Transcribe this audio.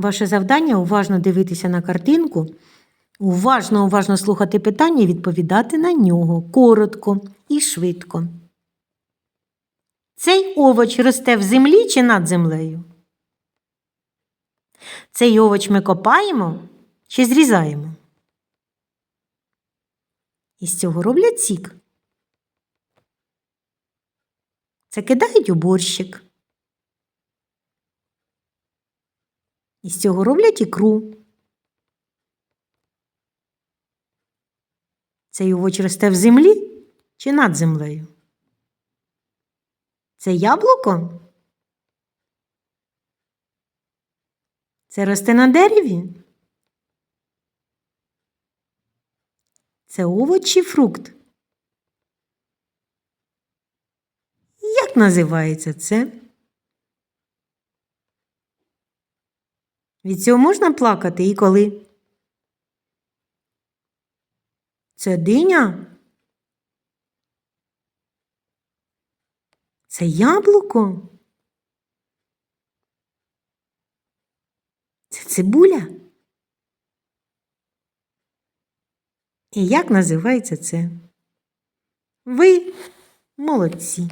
Ваше завдання уважно дивитися на картинку, уважно, уважно слухати питання і відповідати на нього коротко і швидко. Цей овоч росте в землі чи над землею? Цей овоч ми копаємо чи зрізаємо? Із цього роблять сік. Це кидають у борщик. Із цього роблять ікру. Цей овоч росте в землі чи над землею? Це яблуко? Це росте на дереві? Це овоч чи фрукт? Як називається це? Від цього можна плакати і коли? Це диня? Це яблуко? Це цибуля? І як називається це? Ви молодці.